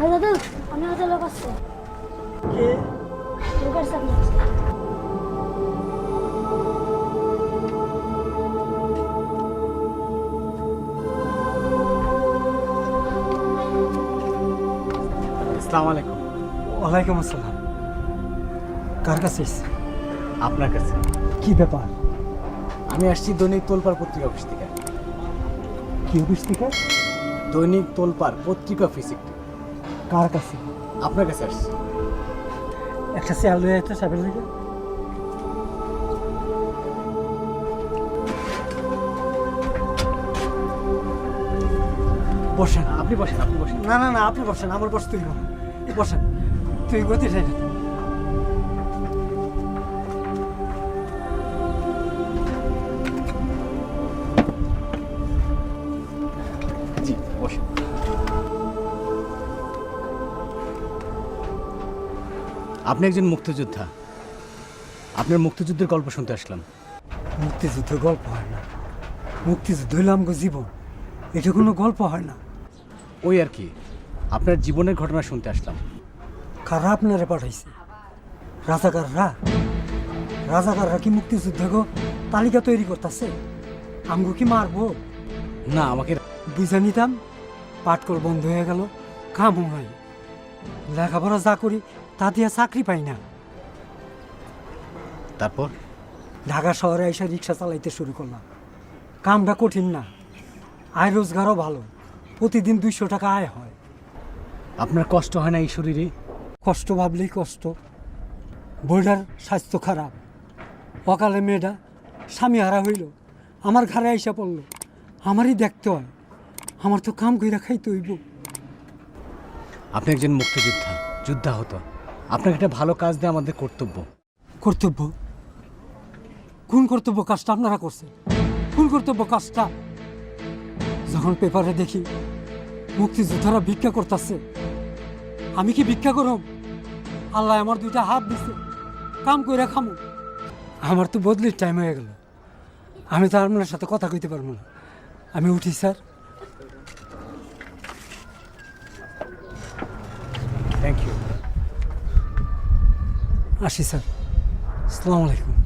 দাদু আমি হাতে লোক আছে। কে? লোকের সামনে আসসালামু আলাইকুম। ওয়ালাইকুম আসসালাম। কার কাছে আপনার কাছে। কি ব্যাপার? আমি আসছি দৈনিক তোলপার পত্রিকা অফিস থেকে। কি অফিস থেকে? দৈনিক তোলপার পত্রিকা অফিস একটি কার কাছে? আপনার কাছে আসছি। একটা চেয়ার লয়ে একটা সাবের থেকে বসেন আপনি বসেন আপনি বসেন। না না না আপনি বসেন আমার বস তুই বসেন তুই গতি চাই জি বসেন। আপনি একজন মুক্তিযোদ্ধা। আপনার মুক্তিযুদ্ধের গল্প শুনতে আসলাম। মুক্তিযুদ্ধ গল্প হয় না। মুক্তিযুদ্ধ হইল আমগো জীবন। এটা কোনো গল্প হয় না। ওই আর কি আপনার জীবনের ঘটনা শুনতে আসলাম। কারা আপনারা পাঠাইছে? রাজাকাররা? রাজাকাররা কি মুক্তিযুদ্ধ গো তালিকা তৈরি করতেছে? আমগো কি মারবো? না আমাকে বুঝে নিতাম পাটকল বন্ধ হয়ে গেল কামও নাই। লেখাপড়া যা করি তা দিয়ে চাকরি পাই না। তারপর? ঢাকা শহরে এসে রিক্সা চালাইতে শুরু করলাম। কামটা কঠিন না আয় রোজগারও ভালো প্রতিদিন দুইশো টাকা আয় হয়। আপনার কষ্ট হয় না এই শরীরে? কষ্ট ভাবলেই কষ্ট। বইটার স্বাস্থ্য খারাপ। অকালে মেয়েটা স্বামী হারা হইল আমার ঘরে আইসা পড়ল। আমারই দেখতে হয় আমার তো কাম কইরা খাইতে হইব। আপনি একজন মুক্তিযোদ্ধা যোদ্ধা হতো আপনাকে একটা ভালো কাজ দেওয়া আমাদের কর্তব্য। কর্তব্য? কোন কর্তব্য কাজটা আপনারা করছেন? কোন কর্তব্য কাজটা? যখন পেপারে দেখি মুক্তিযোদ্ধারা ভিক্ষা করতেছে, আমি কি ভিক্ষা করব? আল্লাহ আমার দুইটা হাত দিছে, কাম কইরা খামু। আমার তো বদলির টাইম হয়ে গেল। আমি তো আপনার সাথে কথা কইতে পারব না। আমি উঠি, স্যার। থ্যাংক ইউ আসি স্যার আসসালামু আলাইকুম